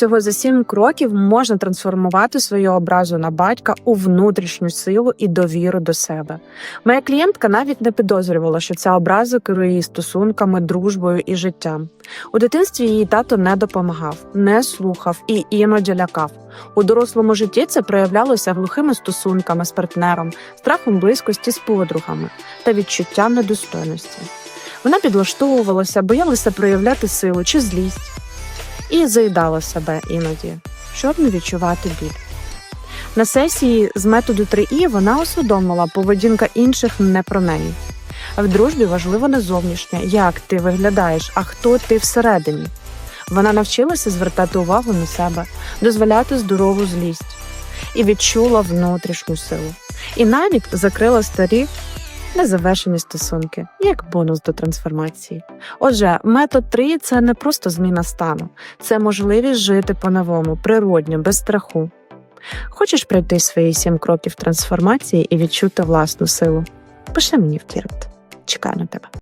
Всього за сім кроків можна трансформувати свою образу на батька у внутрішню силу і довіру до себе. Моя клієнтка навіть не підозрювала, що ця образа керує її стосунками, дружбою і життям. У дитинстві її тато не допомагав, не слухав і іноді лякав. У дорослому житті це проявлялося глухими стосунками з партнером, страхом близькості з подругами та відчуттям недостойності. Вона підлаштовувалася, боялася проявляти силу чи злість і заїдала себе іноді, щоб не відчувати біль. На сесії з методу 3І вона усвідомила, поведінка інших не про неї. В дружбі важливо не зовнішнє, як ти виглядаєш, а хто ти всередині. Вона навчилася звертати увагу на себе, дозволяти здорову злість і відчула внутрішню силу. І навіть закрила старі незавершені стосунки, як бонус до трансформації. Отже, метод 3 – це не просто зміна стану, це можливість жити по-новому, природньо, без страху. Хочеш пройти свої сім кроків трансформації і відчути власну силу? Пиши мені в Директ. Чекаю на тебе.